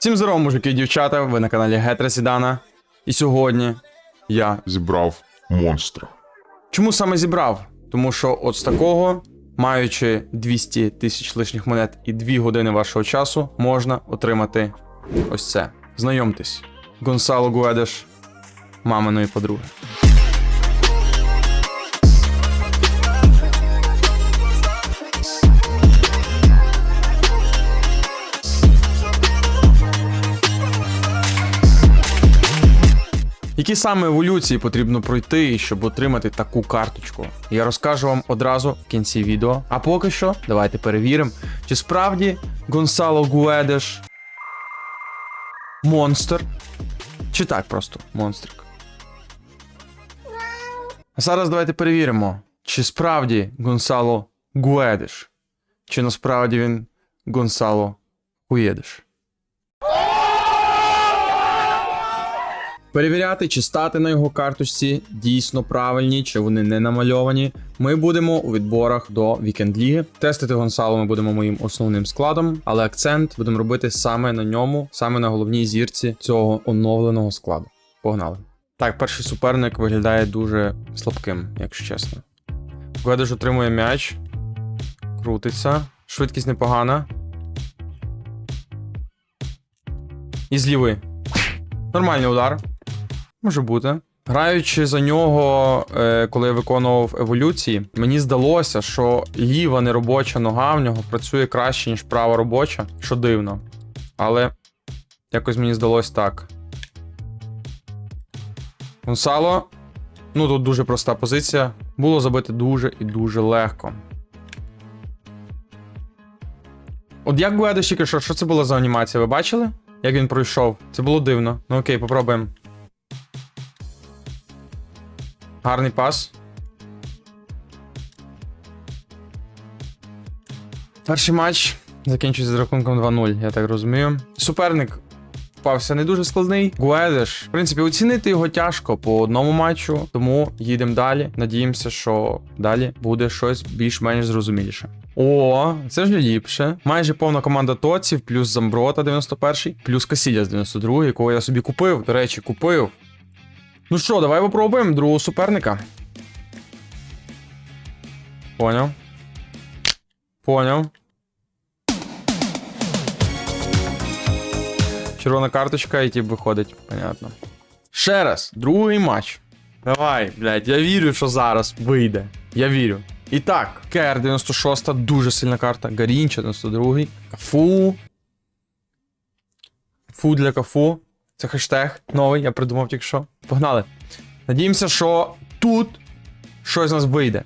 Всім здорово, мужики і дівчата. Ви на каналі Гетра Сідана. І сьогодні я. зібрав монстра. Чому саме зібрав? Тому що от з такого, маючи 200 тисяч лишніх монет і 2 години вашого часу, можна отримати ось це. Знайомтесь, Гонсало Гуедеш, маминої подруги. Які саме еволюції потрібно пройти, щоб отримати таку карточку? Я розкажу вам одразу в кінці відео. А поки що, давайте перевіримо, чи справді Гонсало Гуедеш монстр, чи так просто монстрик. А зараз давайте перевіримо, чи справді Гонсало Гуедеш, чи насправді він Гонсало Гуєдеш. Перевіряти, чи стати на його карточці дійсно правильні, чи вони не намальовані. Ми будемо у відборах до Вікенд Ліги. Тестити Гонсало ми будемо моїм основним складом, але акцент будемо робити саме на ньому, саме на головній зірці цього оновленого складу. Погнали. Так, перший суперник виглядає дуже слабким, якщо чесно. Гведеш отримує м'яч, крутиться, швидкість непогана. І з. Нормальний удар. Може бути. Граючи за нього, е, коли я виконував еволюції, мені здалося, що ліва неробоча нога в нього працює краще, ніж права робоча, що дивно. Але якось мені здалось так. Гонсало. Ну, тут дуже проста позиція. Було забити дуже і дуже легко. От як Гуедо тільки що, що це була за анімація? Ви бачили? Як він пройшов? Це було дивно. Ну окей, попробуємо. Гарний пас. Перший матч закінчується з рахунком 2-0, я так розумію. Суперник впався не дуже складний. Гуедеш. В принципі, оцінити його тяжко по одному матчу, тому їдемо далі. Надіємося, що далі буде щось більш-менш зрозуміліше. О, це ж ліпше. Майже повна команда тоців, плюс Замброта 91, плюс Касіля з 92, якого я собі купив. До речі, купив. Ну що, давай попробуємо другого суперника. Поняв. Поняв. Червона карточка і тип виходить, понятно. Ще раз, другий матч. Давай, блядь, я вірю, що зараз вийде. Я вірю. І так, КР 96 дуже сильна карта. Гарінча 92 Кафу. Фу для кафу. Це хештег новий, я придумав тільки що. Погнали. Надіємося, що тут щось у нас вийде.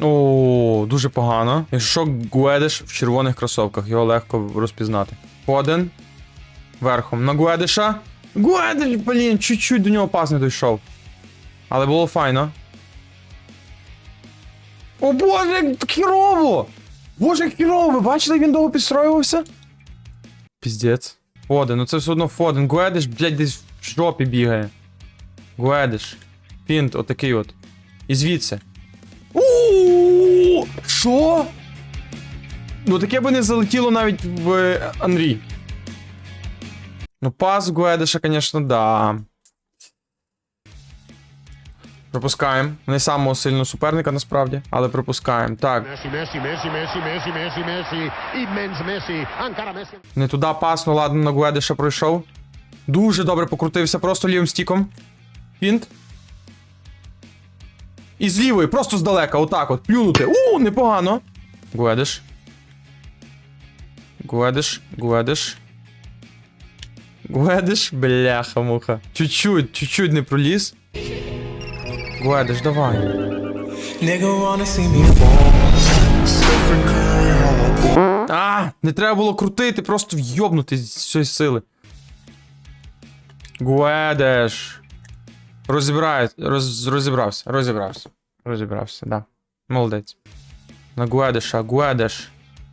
О, дуже погано. Якщо Гуедеш в червоних кросовках, його легко розпізнати. Один. Верхом на Гуедеша. Гуедеш, блін, чуть-чуть до нього пас не дійшов. Але було файно. О боже, хірово! Боже, хірово! Ви бачили, як він довго підстроювався? Піздець. Фоден, ну це все одно Фоден. Гуедиш, блядь, десь в жопі бігає. Гуедиш. Фінт, отакий от. І звідси. у Що? Ну таке би не залетіло навіть в е, Анрі. Ну, пас Гуедиша, звісно, да. Пропускаємо. Не самого сильного суперника насправді, але пропускаємо. Так, не туди пас, ну ладно, на Гуедеша пройшов. Дуже добре покрутився, просто лівим стіком. Фінт. І з лівої, просто здалека, отак от, плюнути. У, непогано. Гуедеш. Гуедеш, Гуедеш. Гуедеш, бляха-муха. Чуть-чуть, чуть-чуть не проліз. Гуедеш, давай. А, не треба було крутити, просто вйобнути з цієї сили. Гуедеш. Розібрає, роз, розібрався, розібрався. Розібрався, да. Молодець. На Гуедеша, Гуедеш.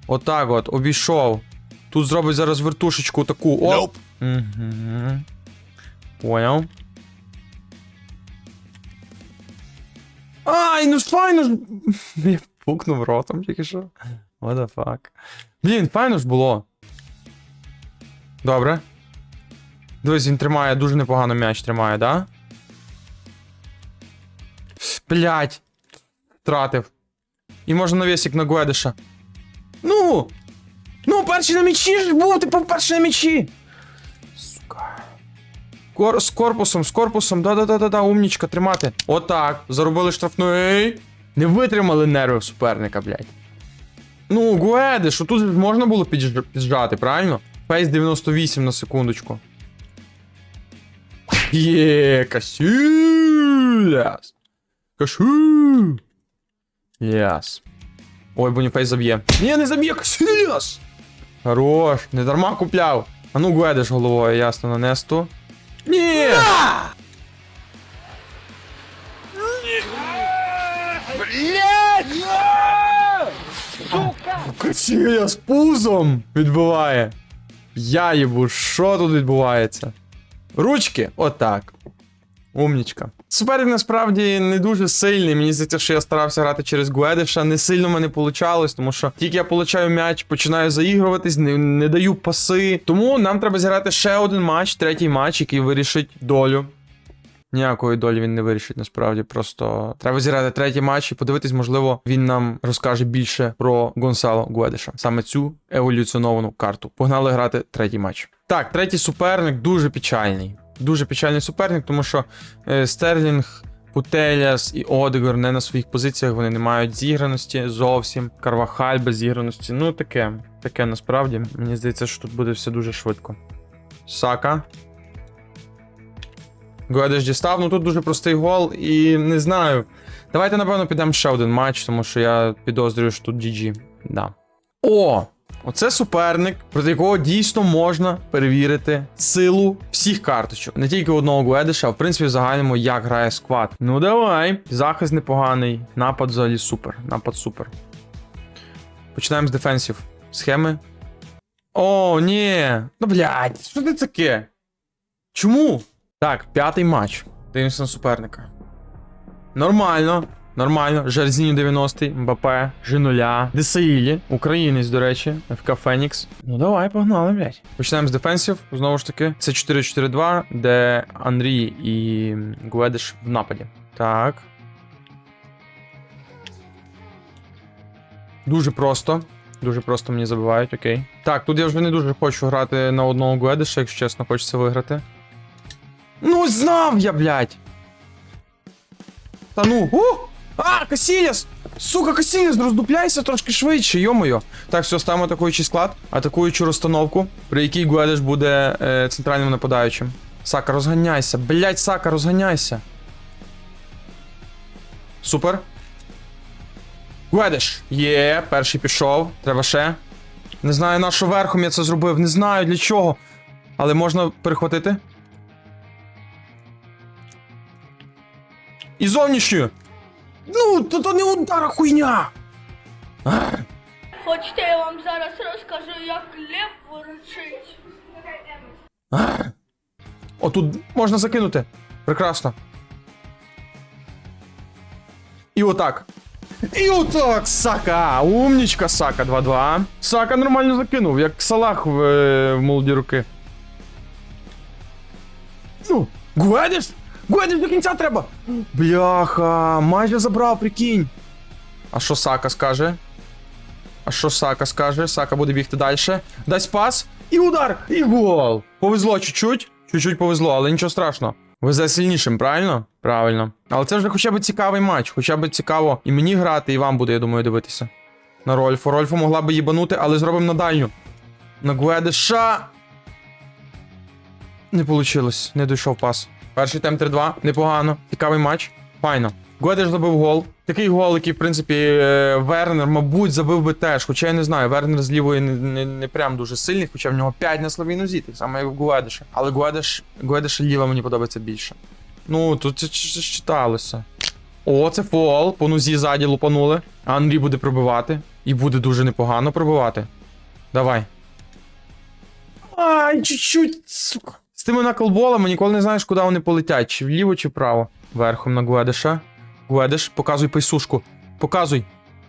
Отак от, обійшов. Тут зробить зараз вертушечку таку. Оп. Угу. Поняв. Ай, ну ж файно ж. Я пукнув ротом тільки що. What the fuck. Блін, файно ж було. Добре. Дивись, він тримає дуже непогано м'яч тримає, да? Блять. Втратив. І можна навісик на Гуедиша. Ну! Ну, перший на м'ячі ж був, ти був перший на м'ячі. Кор, з корпусом, з корпусом, да-да-да-да, умнічка, тримати. Отак. Заробили штрафний. Не витримали нерви суперника, блядь. Ну, Гуеди, що тут можна було підж- піджати, правильно? Фейс 98 на секундочку. Є, Касіляс. Кашу. Яс. Ой, Боніфейс заб'є. Ні, не заб'є, Касіляс. Хорош, не дарма купляв. А ну Гуедиш головою, ясно, на Несту. Ні! Касія з пузом відбиває. Я їбу, що тут відбувається? Ручки, отак. Умнічка. Суперник насправді не дуже сильний. Мені здається, що я старався грати через Гуедиша. Не сильно мене получалось, тому що тільки я получаю м'яч, починаю заігруватись, не, не даю паси. Тому нам треба зіграти ще один матч, третій матч, який вирішить долю. Ніякої долі він не вирішить насправді. Просто треба зіграти третій матч і подивитись, можливо, він нам розкаже більше про Гонсало Гуедиша. Саме цю еволюціоновану карту. Погнали грати третій матч. Так, третій суперник дуже печальний. Дуже печальний суперник, тому що е, Стерлінг, Путеляс і Одегор не на своїх позиціях, вони не мають зіграності зовсім. Карвахаль без зіграності. Ну таке, таке насправді. Мені здається, що тут буде все дуже швидко. Сака. Гуедеш дістав, ну тут дуже простий гол, і не знаю. Давайте, напевно, підемо ще один матч, тому що я підозрюю, що тут GG. Да. О! Оце суперник, проти якого дійсно можна перевірити силу всіх карточок. Не тільки одного Гуедиша, а в принципі в загальному як грає сквад. Ну давай. Захист непоганий. Напад взагалі супер. Напад супер. Починаємо з дефенсів. Схеми. О, ні. Ну блядь, що це таке? Чому? Так, п'ятий матч. Дивимося на суперника. Нормально. Нормально. Жерзіню 90-й, Мбапе, Жинуля, Десаїлі, українець, до речі, ФК Фенікс. Ну давай, погнали, блядь. Починаємо з дефенсів. Знову ж таки, це 4-4-2, де Андрій і Гуедиш в нападі. Так. Дуже просто. Дуже просто мені забивають, окей. Так, тут я вже не дуже хочу грати на одного Гуедиша, якщо чесно, хочеться виграти. Ну, знав я, блядь! Та ну. О! А, Касіляс! Сука, Касіляс, роздупляйся трошки швидше, йомойо. Так, все, ставимо атакуючий склад, атакуючу розстановку, при якій Гуедеш буде е, центральним нападаючим. Сака, розганяйся. Блять, Сака, розганяйся. Супер. Гуедеш. Є, перший пішов. Треба ще. Не знаю, на що верхом я це зробив. Не знаю для чого. Але можна перехватити. І зовнішньою. Ну, то, то не удар, а хуйня. Ах. Хочете, я вам зараз розкажу, як лев ворочить. Ах. Отут можна закинути. Прекрасно. І отак. І отак, Сака! Умнічка, Сака 2-2. Сака нормально закинув, як Салах в, е, в молоді руки. Ну, Гуедиш? Гуедиш до кінця треба! Бляха, майже забрав, прикинь. А що Сака скаже? А що Сака скаже? Сака буде бігти далі. Дасть пас. І удар! І гол! Повезло чуть-чуть. Чуть-чуть повезло, але нічого страшного. Везе сильнішим, правильно? Правильно. Але це вже хоча б цікавий матч. Хоча б цікаво і мені грати, і вам буде, я думаю, дивитися. На Рольфу. Рольфу могла би їбанути, але зробимо на дальню. На Гуедеша. Не вийшло, не дійшов пас. Перший темп 3-2, непогано. Цікавий матч. Файно. Гуедеш забив гол. Такий гол, який, в принципі, е, Вернер, мабуть, забив би теж. Хоча я не знаю, Вернер з лівої не, не, не прям дуже сильний, хоча в нього 5 на слабій нозі, так само, як в Гуедеша. Але Гуедеш, Гуедеш ліва мені подобається більше. Ну, тут це читалося. О, це фол. По нозі ззаді лупанули. А Андрій буде пробивати. І буде дуже непогано пробивати. Давай. Ай, чуть-чуть, сука. З тими наколболами ніколи не знаєш, куди вони полетять, чи вліво, чи вправо. Верхом на Гуедеша. Гуедеш, показуй пейсушку. Показуй.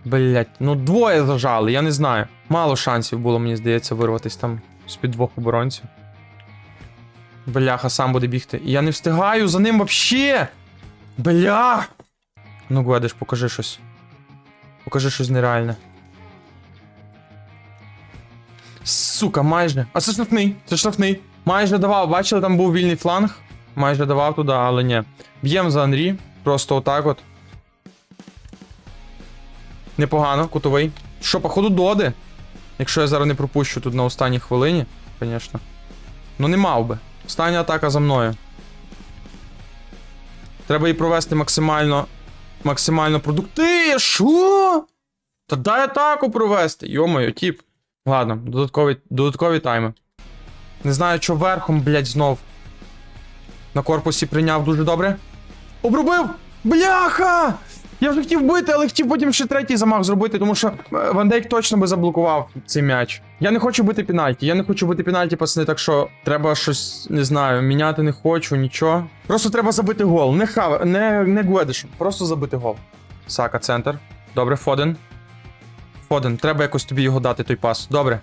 Блять, ну двоє зажали, я не знаю. Мало шансів було, мені здається, вирватися там з-під двох оборонців. Бляха, сам буде бігти. Я не встигаю за ним вообще. Бля. Ну, Гведиш, покажи щось. Покажи щось нереальне. Сука, майже. А це штрафний, це штрафний. Майже давав, бачили, там був вільний фланг. Майже давав туди, але ні. Б'єм за Анрі. Просто отак от. Непогано, кутовий. Що, походу, доди? Якщо я зараз не пропущу тут на останній хвилині, звісно. Ну не мав би. Остання атака за мною. Треба її провести максимально. Максимально продукти. Що? Та дай атаку провести. Йомаю, тіп. Ладно, додаткові, додаткові тайми. Не знаю, що верхом, блядь, знов. На корпусі прийняв дуже добре. Обрубив! Бляха! Я вже хотів бити, але хотів потім ще третій замах зробити, тому що е, Ван Дейк точно би заблокував цей м'яч. Я не хочу бити пенальті. Я не хочу бити пенальті, пацани, так що треба щось, не знаю, міняти не хочу, нічого. Просто треба забити гол. Не хав, не, не Гведишем, просто забити гол. Сака, центр. Добре, Фоден. Фоден, треба якось тобі його дати, той пас. Добре.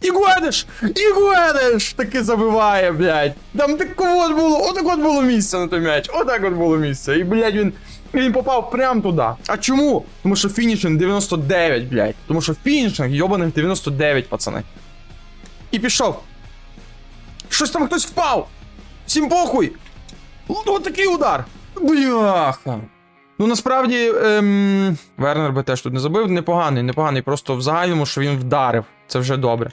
І Гведиш! І Гведиш! Таки забиває, блядь. Там так от було, отак от було місце на той м'яч. Отак от було місце. І, блядь, він, він попав прямо туди. А чому? Тому що фінішинг 99, блядь. Тому що фінішинг йобаних 99, пацани. І пішов. Щось там хтось впав! Всім похуй! Ось такий удар! Бляха! Ну насправді ем, Вернер би теж тут не забив. Непоганий, непоганий. Просто в загальному, що він вдарив. Це вже добре.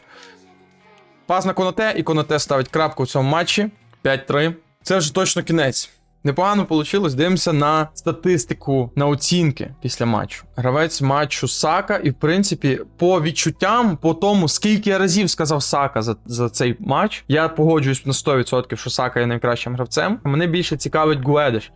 Пас на Коноте, і Коноте ставить крапку в цьому матчі. 5-3. Це вже точно кінець. Непогано вийшло. Дивимося на статистику, на оцінки після матчу. Гравець матчу Сака, і в принципі, по відчуттям, по тому, скільки я разів сказав Сака за, за цей матч, я погоджуюсь на 100%, що Сака є найкращим гравцем. Мене більше цікавить Гуедеш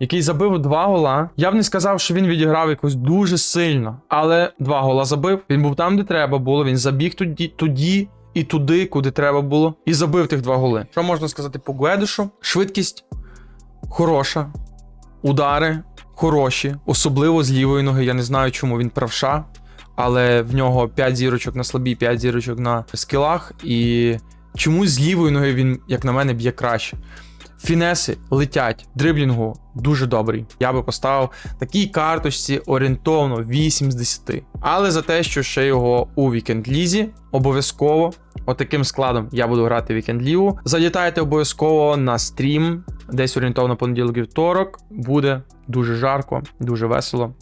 який забив два гола. Я б не сказав, що він відіграв якось дуже сильно, але два гола забив. Він був там, де треба було. Він забіг тоді, тоді і туди, куди треба було, і забив тих два голи. Що можна сказати по Гуедишу? Швидкість хороша, удари хороші, особливо з лівої ноги. Я не знаю, чому він правша, але в нього 5 зірочок на слабій, 5 зірочок на скілах. І чомусь з лівої ноги він, як на мене, б'є краще. Фінеси летять, дриблінгу дуже добрий. Я би поставив такій карточці орієнтовно 8 з 10. Але за те, що ще його у вікенд лізі, обов'язково отаким складом я буду грати вікенд лігу. Залітайте обов'язково на стрім, десь орієнтовно понеділок вівторок. Буде дуже жарко, дуже весело.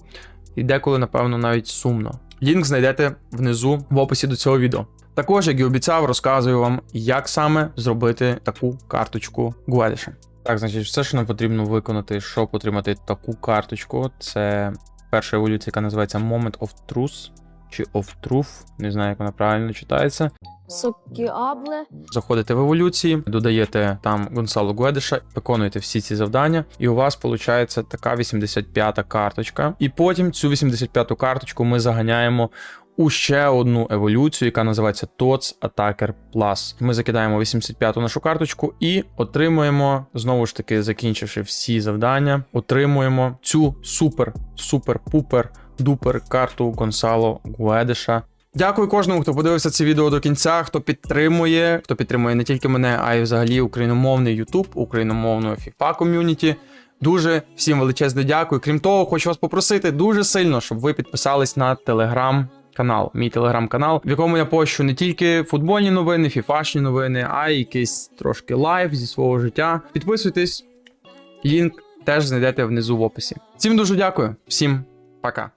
І деколи, напевно, навіть сумно. Лінк знайдете внизу в описі до цього відео. Також, як і обіцяв, розказую вам, як саме зробити таку карточку Гуедиша. Так, значить, все, що нам потрібно виконати, щоб отримати таку карточку, це перша еволюція, яка називається Moment of Truth чи of Truth, не знаю, як вона правильно читається. Сокіабле. Заходите в еволюції, додаєте там Гонсало Гуедиша, виконуєте всі ці завдання, і у вас виходить така 85-та карточка. І потім цю 85-ту карточку ми заганяємо у ще одну еволюцію, яка називається TOTS Attacker Plus. Ми закидаємо 85-ту нашу карточку і отримуємо, знову ж таки, закінчивши всі завдання, отримуємо цю супер, супер, пупер, дупер карту Гонсало Гуедиша. Дякую кожному, хто подивився це відео до кінця, хто підтримує, хто підтримує не тільки мене, а й взагалі україномовний YouTube, україномовну FIFA ком'юніті. Дуже всім величезне дякую. Крім того, хочу вас попросити дуже сильно, щоб ви підписались на телеграм. Канал, мій телеграм-канал, в якому я пощу не тільки футбольні новини, фіфашні новини, а й якийсь трошки лайв зі свого життя. Підписуйтесь, лінк теж знайдете внизу в описі. Всім дуже дякую, всім пока.